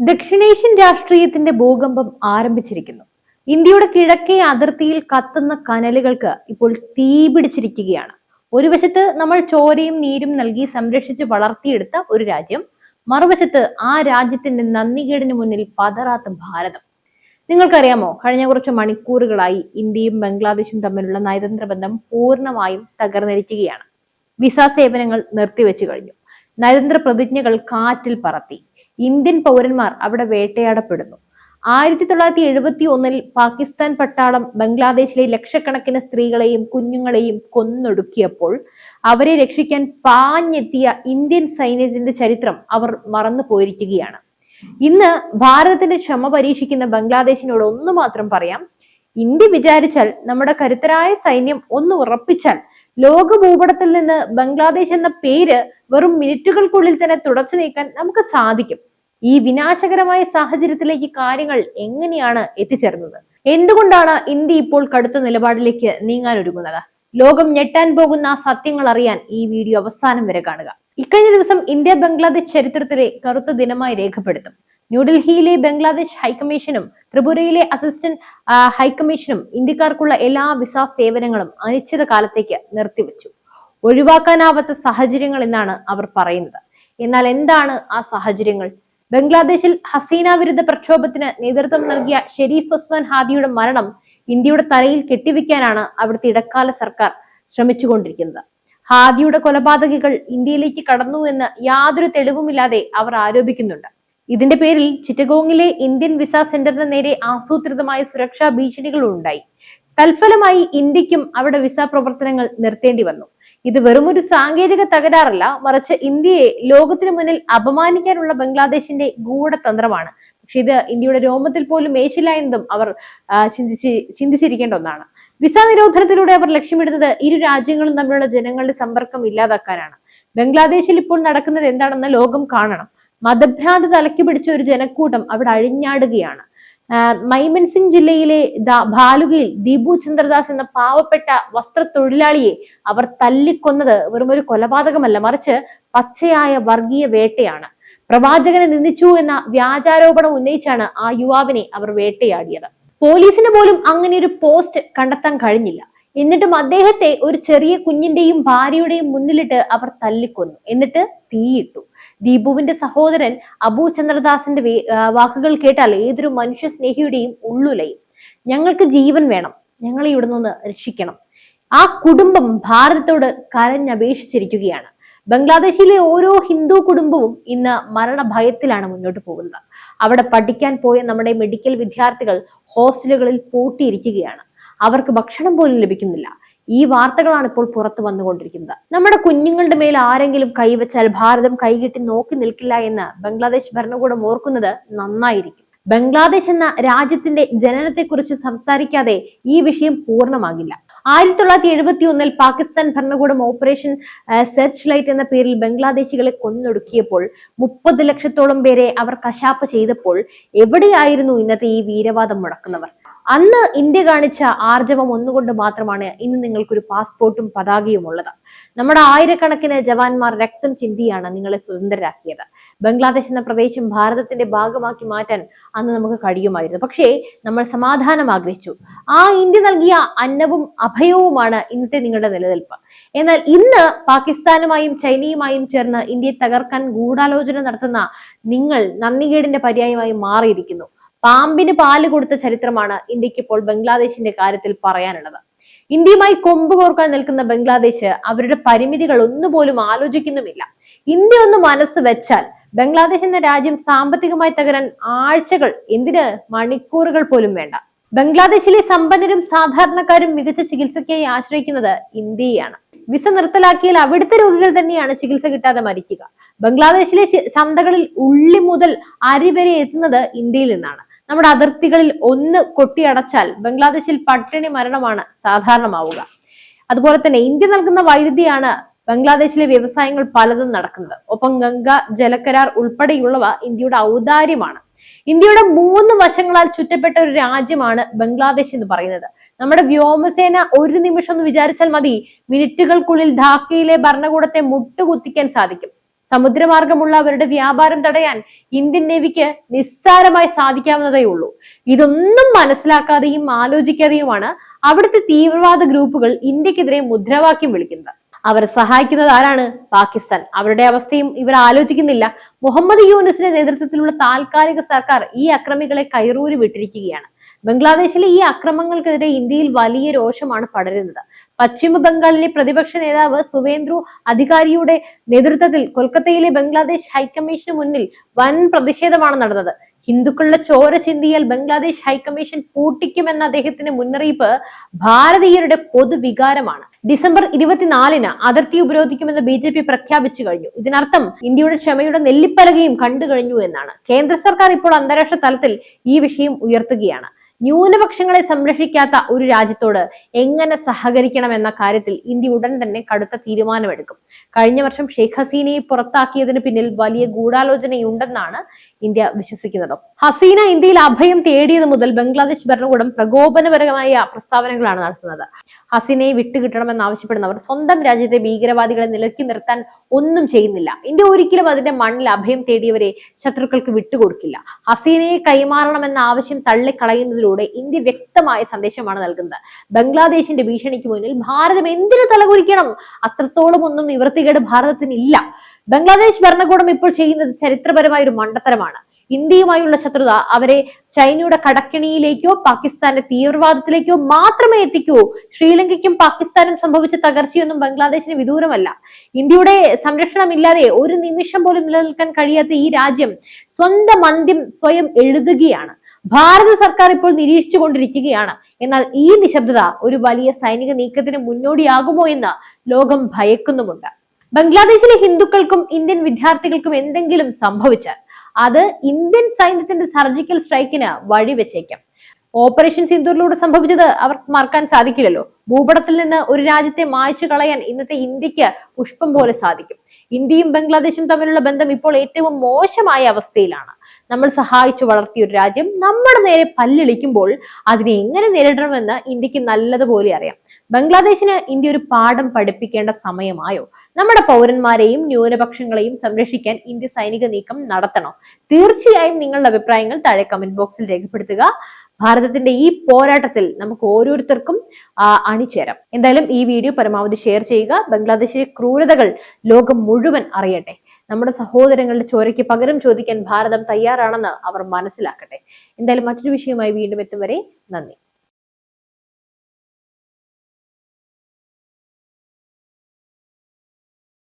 ദക്ഷിണേഷ്യൻ രാഷ്ട്രീയത്തിന്റെ ഭൂകമ്പം ആരംഭിച്ചിരിക്കുന്നു. ഇന്ത്യയുടെ കിഴക്കേ അതിർത്തിയിൽ കത്തുന്ന കനലുകൾക്ക് ഇപ്പോൾ തീപിടിച്ചിരിക്കുകയാണ് ഒരു വശത്ത് നമ്മൾ ചോരയും നീരും നൽകി സംരക്ഷിച്ച് വളർത്തിയെടുത്ത ഒരു രാജ്യം മറുവശത്ത് ആ രാജ്യത്തിന്റെ നന്ദികേടിന് മുന്നിൽ പതറാത്ത ഭാരതം. നിങ്ങൾക്കറിയാമോ കഴിഞ്ഞ കുറച്ച് മണിക്കൂറുകളായി ഇന്ത്യയും ബംഗ്ലാദേശും തമ്മിലുള്ള നയതന്ത്ര ബന്ധം പൂർണമായും തകർന്നിരിക്കുകയാണ്. വിസ സേവനങ്ങൾ നിർത്തിവെച്ചു കഴിഞ്ഞു. നയതന്ത്ര പ്രതിജ്ഞകൾ കാറ്റിൽ പറത്തി. ഇന്ത്യൻ പൗരന്മാർ അവിടെ വേട്ടയാടപ്പെടുന്നു. ആയിരത്തി തൊള്ളായിരത്തി എഴുപത്തി ഒന്നിൽ പാകിസ്ഥാൻ പട്ടാളം ബംഗ്ലാദേശിലെ ലക്ഷക്കണക്കിന് സ്ത്രീകളെയും കുഞ്ഞുങ്ങളെയും കൊന്നൊടുക്കിയപ്പോൾ അവരെ രക്ഷിക്കാൻ പാഞ്ഞെത്തിയ ഇന്ത്യൻ സൈന്യത്തിന്റെ ചരിത്രം അവർ മറന്നു പോയിരിക്കുകയാണ്. ഇന്ന് ഭാരതത്തിന്റെ ക്ഷമ പരീക്ഷിക്കുന്ന ബംഗ്ലാദേശിനോട് ഒന്ന് മാത്രം പറയാം. ഇന്ത്യ വിചാരിച്ചാൽ നമ്മുടെ കരുത്തരായ സൈന്യം ഒന്ന് ഉറപ്പിച്ചാൽ ലോക ഭൂപടത്തിൽ നിന്ന് ബംഗ്ലാദേശ് എന്ന പേര് വെറും മിനിറ്റുകൾക്കുള്ളിൽ തന്നെ തുടച്ചു നീക്കാൻ നമുക്ക് സാധിക്കും. ഈ വിനാശകരമായ സാഹചര്യത്തിലേക്ക് കാര്യങ്ങൾ എങ്ങനെയാണ് എത്തിച്ചേർന്നത്? എന്തുകൊണ്ടാണ് ഇന്ത്യ ഇപ്പോൾ കടുത്ത നിലപാടിലേക്ക് നീങ്ങാൻ ഒരുങ്ങുന്നത്? ലോകം ഞെട്ടാൻ പോകുന്ന സത്യങ്ങൾ അറിയാൻ ഈ വീഡിയോ അവസാനം വരെ കാണുക. ഇക്കഴിഞ്ഞ ദിവസം ഇന്ത്യ ബംഗ്ലാദേശ് ചരിത്രത്തിലെ കറുത്ത ദിനമായി രേഖപ്പെടുത്തും. ന്യൂഡൽഹിയിലെ ബംഗ്ലാദേശ് ഹൈക്കമ്മീഷനും ത്രിപുരയിലെ അസിസ്റ്റന്റ് ഹൈക്കമ്മീഷനും ഇന്ത്യക്കാർക്കുള്ള എല്ലാ വിസ സേവനങ്ങളും അനിശ്ചിത കാലത്തേക്ക് നിർത്തിവെച്ചു. ഒഴിവാക്കാനാവാത്ത സാഹചര്യങ്ങൾ എന്നാണ് അവർ പറയുന്നത്. എന്നാൽ എന്താണ് ആ സാഹചര്യങ്ങൾ? ബംഗ്ലാദേശിൽ ഹസീന വിരുദ്ധ പ്രക്ഷോഭത്തിന് നേതൃത്വം നൽകിയ ഷെരീഫ് ഉസ്മാൻ ഹാദിയുടെ മരണം ഇന്ത്യയുടെ തലയിൽ കെട്ടിവെക്കാനാണ് അവിടുത്തെ ഇടക്കാല സർക്കാർ ശ്രമിച്ചുകൊണ്ടിരിക്കുന്നത്. ഹാദിയുടെ കൊലപാതകികൾ ഇന്ത്യയിലേക്ക് കടന്നു എന്ന് യാതൊരു തെളിവുമില്ലാതെ അവർ ആരോപിക്കുന്നുണ്ട്. ഇതിന്റെ പേരിൽ ചിറ്റഗോങ്ങിലെ ഇന്ത്യൻ വിസ സെന്ററിന് നേരെ ആസൂത്രിതമായ സുരക്ഷാ ഭീഷണികളുണ്ടായി. തൽഫലമായി ഇന്ത്യക്കും അവിടെ വിസ പ്രവർത്തനങ്ങൾ നിർത്തേണ്ടി വന്നു. ഇത് വെറുമൊരു സാങ്കേതിക തകരാറല്ല മറിച്ച് ഇന്ത്യയെ ലോകത്തിന് മുന്നിൽ അപമാനിക്കാനുള്ള ബംഗ്ലാദേശിന്റെ ഗൂഢതന്ത്രമാണ്. പക്ഷെ ഇത് ഇന്ത്യയുടെ രോമത്തിൽ പോലും മേശില്ല എന്നതും അവർ ചിന്തിച്ച് ചിന്തിച്ചിരിക്കേണ്ട ഒന്നാണ്. വിസ നിരോധനത്തിലൂടെ അവർ ലക്ഷ്യമിടുന്നത് ഇരു രാജ്യങ്ങളും തമ്മിലുള്ള ജനങ്ങളുടെ സമ്പർക്കം ഇല്ലാതാക്കാനാണ്. ബംഗ്ലാദേശിൽ ഇപ്പോൾ നടക്കുന്നത് എന്താണെന്ന് ലോകം കാണണം. മതഭ്രാന്ത് തലക്കി പിടിച്ച ഒരു ജനക്കൂട്ടം അവിടെ അഴിഞ്ഞാടുകയാണ്. മൈമൻസിംഗ് ജില്ലയിലെ ഭാലുകയിൽ ദീപു ചന്ദ്രദാസ് എന്ന പാവപ്പെട്ട വസ്ത്രത്തൊഴിലാളിയെ അവർ തല്ലിക്കൊന്നത് വെറും ഒരു കൊലപാതകമല്ല മറിച്ച് പച്ചയായ വർഗീയ വേട്ടയാണ്. പ്രവാചകനെ നിന്ദിച്ചു എന്ന വ്യാജാരോപണം ഉന്നയിച്ചാണ് ആ യുവാവിനെ അവർ വേട്ടയാടിയത്. പോലീസിന് പോലും അങ്ങനെ ഒരു പോസ്റ്റ് കണ്ടെത്താൻ കഴിഞ്ഞില്ല. എന്നിട്ടും അദ്ദേഹത്തെ ഒരു ചെറിയ കുഞ്ഞിന്റെയും ഭാര്യയുടെയും മുന്നിലിട്ട് അവർ തല്ലിക്കൊന്നു. എന്നിട്ട് തീയിട്ടു. ദീപുവിന്റെ സഹോദരൻ അബു ചന്ദ്രദാസിന്റെ വാക്കുകൾ കേട്ടാൽ ഏതൊരു മനുഷ്യ സ്നേഹിയുടെയും ഉള്ളുലയും. ഞങ്ങൾക്ക് ജീവൻ വേണം. ഞങ്ങളെ ഇവിടെ നിന്ന് രക്ഷിക്കണം. ആ കുടുംബം ഭാരതത്തോട് കരഞ്ഞപേക്ഷിച്ചിരിക്കുകയാണ്. ബംഗ്ലാദേശിലെ ഓരോ ഹിന്ദു കുടുംബവും ഇന്ന് മരണഭയത്തിലാണ് മുന്നോട്ട് പോകുന്നത്. അവിടെ പഠിക്കാൻ പോയ നമ്മുടെ മെഡിക്കൽ വിദ്യാർത്ഥികൾ ഹോസ്റ്റലുകളിൽ പൂട്ടിയിരിക്കുകയാണ്. അവർക്ക് ഭക്ഷണം പോലും ലഭിക്കുന്നില്ല. ഈ വാർത്തകളാണ് ഇപ്പോൾ പുറത്തു വന്നുകൊണ്ടിരിക്കുന്നത്. നമ്മുടെ കുഞ്ഞുങ്ങളുടെ മേൽ ആരെങ്കിലും കൈവച്ചാൽ ഭാരതം കൈകിട്ടി നോക്കി നിൽക്കില്ല എന്ന് ബംഗ്ലാദേശ് ഭരണകൂടം ഓർക്കുന്നത് നന്നായിരിക്കും. ബംഗ്ലാദേശ് എന്ന രാജ്യത്തിന്റെ ജനനത്തെക്കുറിച്ച് സംസാരിക്കാതെ ഈ വിഷയം പൂർണമാകില്ല. ആയിരത്തി തൊള്ളായിരത്തി എഴുപത്തി ഒന്നിൽ പാകിസ്ഥാൻ ഭരണകൂടം ഓപ്പറേഷൻ സെർച്ച് ലൈറ്റ് എന്ന പേരിൽ ബംഗ്ലാദേശികളെ കൊന്നൊടുക്കിയപ്പോൾ മുപ്പത് ലക്ഷത്തോളം പേരെ അവർ കശാപ്പ് ചെയ്തപ്പോൾ എവിടെയായിരുന്നു ഇന്നത്തെ ഈ വീരവാദം മുടക്കുന്നവർ? അന്ന് ഇന്ത്യ കാണിച്ച ആർജവം ഒന്നുകൊണ്ട് മാത്രമാണ് ഇന്ന് നിങ്ങൾക്കൊരു പാസ്പോർട്ടും പതാകയും ഉള്ളത്. നമ്മുടെ ആയിരക്കണക്കിന് ജവാന്മാർ രക്തം ചിന്തിയാണ് നിങ്ങളെ സ്വതന്ത്രരാക്കിയത്. ബംഗ്ലാദേശ് എന്ന പ്രദേശം ഭാരതത്തിന്റെ ഭാഗമാക്കി മാറ്റാൻ അന്ന് നമുക്ക് കഴിയുമായിരുന്നു. പക്ഷേ നമ്മൾ സമാധാനം ആഗ്രഹിച്ചു. ആ ഇന്ത്യ നൽകിയ അന്നവും അഭയവുമാണ് ഇന്നത്തെ നിങ്ങളുടെ നിലനിൽപ്പ്. എന്നാൽ ഇന്ന് പാകിസ്ഥാനുമായും ചൈനയുമായും ചേർന്ന് ഇന്ത്യയെ തകർക്കാൻ ഗൂഢാലോചന നടത്തുന്ന നിങ്ങൾ നന്ദികേടിന്റെ പര്യായമായി മാറിയിരിക്കുന്നു. പാമ്പിന് പാൽ കൊടുത്ത ചരിത്രമാണ് ഇന്ത്യയ്ക്ക് ഇപ്പോൾ ബംഗ്ലാദേശിന്റെ കാര്യത്തിൽ പറയാനുള്ളത്. ഇന്ത്യയുമായി കൊമ്പ് കോർക്കാൻ നിൽക്കുന്ന ബംഗ്ലാദേശ് അവരുടെ പരിമിതികൾ ഒന്നുപോലും ആലോചിക്കുന്നുമില്ല. ഇന്ത്യ ഒന്ന് മനസ്സ് വെച്ചാൽ ബംഗ്ലാദേശ് എന്ന രാജ്യം സാമ്പത്തികമായി തകരാൻ ആഴ്ചകൾ എന്തിന്? മണിക്കൂറുകൾ പോലും വേണ്ട. ബംഗ്ലാദേശിലെ സമ്പന്നരും സാധാരണക്കാരും മികച്ച ചികിത്സയ്ക്കായി ആശ്രയിക്കുന്നത് ഇന്ത്യയാണ് വിസ നിർത്തലാക്കിയാൽ അവിടുത്തെ രോഗികൾ തന്നെയാണ് ചികിത്സ കിട്ടാതെ മരിക്കുക. ബംഗ്ലാദേശിലെ ചന്തകളിൽ ഉള്ളി മുതൽ അരി വരെ എത്തുന്നത് ഇന്ത്യയിൽ നിന്നാണ്. നമ്മുടെ അതിർത്തികളിൽ ഒന്ന് കൊട്ടിയടച്ചാൽ ബംഗ്ലാദേശിൽ പട്ടിണി മരണമാണ് സാധാരണമാവുക. അതുപോലെ തന്നെ ഇന്ത്യ നൽകുന്ന വൈദ്യുതിയാണ് ബംഗ്ലാദേശിലെ വ്യവസായങ്ങൾ പലതും നടക്കുന്നത്. ഒപ്പം ഗംഗ ജലക്കരാർ ഉൾപ്പെടെയുള്ളവ ഇന്ത്യയുടെ ഔദാര്യമാണ്. ഇന്ത്യയുടെ മൂന്ന് വശങ്ങളാൽ ചുറ്റപ്പെട്ട ഒരു രാജ്യമാണ് ബംഗ്ലാദേശ് എന്ന് പറയുന്നത്. നമ്മുടെ വ്യോമസേന ഒരു നിമിഷം എന്ന് വിചാരിച്ചാൽ മതി മിനിറ്റുകൾക്കുള്ളിൽ ധാക്കയിലെ ഭരണകൂടത്തെ മുട്ടുകുത്തിക്കാൻ സാധിക്കും. സമുദ്രമാർഗമുള്ള അവരുടെ വ്യാപാരം തടയാൻ ഇന്ത്യൻ നേവിക്ക് നിസ്സാരമായി സാധിക്കാവുന്നതേ ഉള്ളൂ. ഇതൊന്നും മനസ്സിലാക്കാതെയും ആലോചിക്കാതെയുമാണ് അവിടുത്തെ തീവ്രവാദ ഗ്രൂപ്പുകൾ ഇന്ത്യക്കെതിരെ മുദ്രാവാക്യം വിളിക്കുന്നത്. അവർ സഹായിക്കുന്നത് ആരാണ്? പാകിസ്ഥാൻ. അവരുടെ അവസ്ഥയും ഇവർ ആലോചിക്കുന്നില്ല. മുഹമ്മദ് യൂനിസിന്റെ നേതൃത്വത്തിലുള്ള താൽക്കാലിക സർക്കാർ ഈ അക്രമികളെ കൈറൂരി വിട്ടിരിക്കുകയാണ് ബംഗ്ലാദേശിലെ ഈ അക്രമങ്ങൾക്കെതിരെ ഇന്ത്യയിൽ വലിയ രോഷമാണ് പടരുന്നത്. പശ്ചിമ ബംഗാളിലെ പ്രതിപക്ഷ നേതാവ് സുവേന്ദ്രു അധികാരിയുടെ നേതൃത്വത്തിൽ കൊൽക്കത്തയിലെ ബംഗ്ലാദേശ് ഹൈക്കമ്മീഷന് മുന്നിൽ വൻ പ്രതിഷേധമാണ് നടന്നത്. ഹിന്ദുക്കളുടെ ചോര ചിന്തിയാൽ ബംഗ്ലാദേശ് ഹൈക്കമ്മീഷൻ പൂട്ടിക്കുമെന്ന അദ്ദേഹത്തിന്റെ മുന്നറിയിപ്പ് ഭാരതീയരുടെ പൊതുവികാരമാണ്. ഡിസംബർ ഇരുപത്തിനാലിന് അതിർത്തി ഉപരോധിക്കുമെന്ന് ബി ജെ പി പ്രഖ്യാപിച്ചു കഴിഞ്ഞു. ഇതിനർത്ഥം ഇന്ത്യയുടെ ക്ഷമയുടെ നെല്ലിപ്പലകയും കണ്ടു കഴിഞ്ഞു എന്നാണ്. കേന്ദ്ര സർക്കാർ ഇപ്പോൾ അന്താരാഷ്ട്ര തലത്തിൽ ഈ വിഷയം ഉയർത്തുകയാണ്. ന്യൂനപക്ഷങ്ങളെ സംരക്ഷിക്കാത്ത ഒരു രാജ്യത്തോട് എങ്ങനെ സഹകരിക്കണം എന്ന കാര്യത്തിൽ ഇന്ത്യ ഉടൻ തന്നെ കടുത്ത തീരുമാനമെടുക്കും. കഴിഞ്ഞ വർഷം ഷെയ്ഖ് ഹസീനയെ പുറത്താക്കിയതിന് പിന്നിൽ വലിയ ഗൂഢാലോചനയുണ്ടെന്നാണ് ഇന്ത്യ വിശ്വസിക്കുന്നത്. ഹസീന ഇന്ത്യയിൽ അഭയം തേടിയത് മുതൽ ബംഗ്ലാദേശ് ഭരണകൂടം പ്രകോപനപരമായ പ്രസ്താവനകളാണ് നടത്തുന്നത്. ഹസീനയെ വിട്ടുകിട്ടണമെന്ന് ആവശ്യപ്പെടുന്നവർ സ്വന്തം രാജ്യത്തെ ഭീകരവാദികളെ നിലക്കി നിർത്താൻ ഒന്നും ചെയ്യുന്നില്ല. ഇന്ത്യ ഒരിക്കലും അതിന്റെ മണ്ണിൽ അഭയം തേടിയവരെ ശത്രുക്കൾക്ക് വിട്ടുകൊടുക്കില്ല. ഹസീനയെ കൈമാറണമെന്ന ആവശ്യം തള്ളിക്കളയുന്നതിലൂടെ ഇന്ത്യ വ്യക്തമായ സന്ദേശമാണ് നൽകുന്നത്. ബംഗ്ലാദേശിന്റെ ഭീഷണിക്ക് മുന്നിൽ ഭാരതം എന്തിനു തലകുരിക്കണം അത്രത്തോളം ഒന്നും നിവൃത്തികേട് ഭാരതത്തിന് ഇല്ല ബംഗ്ലാദേശ് ഭരണകൂടം ഇപ്പോൾ ചെയ്യുന്നത് ചരിത്രപരമായ ഒരു മണ്ടത്തരമാണ്. ഇന്ത്യയുമായുള്ള ശത്രുത അവരെ ചൈനയുടെ കടക്കിണിയിലേക്കോ പാകിസ്ഥാന്റെ തീവ്രവാദത്തിലേക്കോ മാത്രമേ എത്തിക്കൂ. ശ്രീലങ്കയ്ക്കും പാകിസ്ഥാനും സംഭവിച്ച തകർച്ചയൊന്നും ബംഗ്ലാദേശിന് വിദൂരമല്ല. ഇന്ത്യയുടെ സംരക്ഷണമില്ലാതെ ഒരു നിമിഷം പോലും നിലനിൽക്കാൻ കഴിയാത്ത ഈ രാജ്യം സ്വന്തം അന്ത്യം സ്വയം എഴുതുകയാണ്. ഭാരത സർക്കാർ ഇപ്പോൾ നിരീക്ഷിച്ചു കൊണ്ടിരിക്കുകയാണ്. എന്നാൽ ഈ നിശബ്ദത ഒരു വലിയ സൈനിക നീക്കത്തിന് മുന്നോടിയാകുമോ എന്ന് ലോകം ഭയക്കുന്നുമുണ്ട്. ബംഗ്ലാദേശിലെ ഹിന്ദുക്കൾക്കും ഇന്ത്യൻ വിദ്യാർത്ഥികൾക്കും എന്തെങ്കിലും സംഭവിച്ചാൽ അത് ഇന്ത്യൻ സൈന്യത്തിന്റെ സർജിക്കൽ സ്ട്രൈക്കിന് വഴിവെച്ചേക്കാം. ഓപ്പറേഷൻ സിന്ദൂറിലൂടെ സംഭവിച്ചത് അവർക്ക് മറക്കാൻ സാധിക്കില്ലല്ലോ. ഭൂപടത്തിൽ നിന്ന് ഒരു രാജ്യത്തെ മായ്ച്ചു കളയാൻ ഇന്നത്തെ ഇന്ത്യയ്ക്ക് പുഷ്പം പോലെ സാധിക്കും. ഇന്ത്യയും ബംഗ്ലാദേശും തമ്മിലുള്ള ബന്ധം ഇപ്പോൾ ഏറ്റവും മോശമായ അവസ്ഥയിലാണ്. നമ്മൾ സഹായിച്ചു വളർത്തിയ ഒരു രാജ്യം നമ്മുടെ നേരെ പല്ലിളിക്കുമ്പോൾ അതിനെ എങ്ങനെ നേരിടണമെന്ന് ഇന്ത്യയ്ക്ക് നല്ലതുപോലെ അറിയാം. ബംഗ്ലാദേശിന് ഇന്ത്യ ഒരു പാഠം പഠിപ്പിക്കേണ്ട സമയമായോ? നമ്മുടെ പൗരന്മാരെയും ന്യൂനപക്ഷങ്ങളെയും സംരക്ഷിക്കാൻ ഇന്ത്യ സൈനിക നീക്കം നടത്തണോ. തീർച്ചയായും നിങ്ങളുടെ അഭിപ്രായങ്ങൾ താഴെ കമന്റ് ബോക്സിൽ രേഖപ്പെടുത്തുക. ഭാരതത്തിന്റെ ഈ പോരാട്ടത്തിൽ നമുക്ക് ഓരോരുത്തർക്കും അണിചേരാം. എന്തായാലും ഈ വീഡിയോ പരമാവധി ഷെയർ ചെയ്യുക. ബംഗ്ലാദേശിലെ ക്രൂരതകൾ ലോകം മുഴുവൻ അറിയട്ടെ. നമ്മുടെ സഹോദരങ്ങളുടെ ചോരയ്ക്ക് പകരം ചോദിക്കാൻ ഭാരതം തയ്യാറാണെന്ന് അവർ മനസ്സിലാക്കട്ടെ. എന്തായാലും മറ്റൊരു വിഷയമായി വീണ്ടും എത്തും വരെ നന്ദി.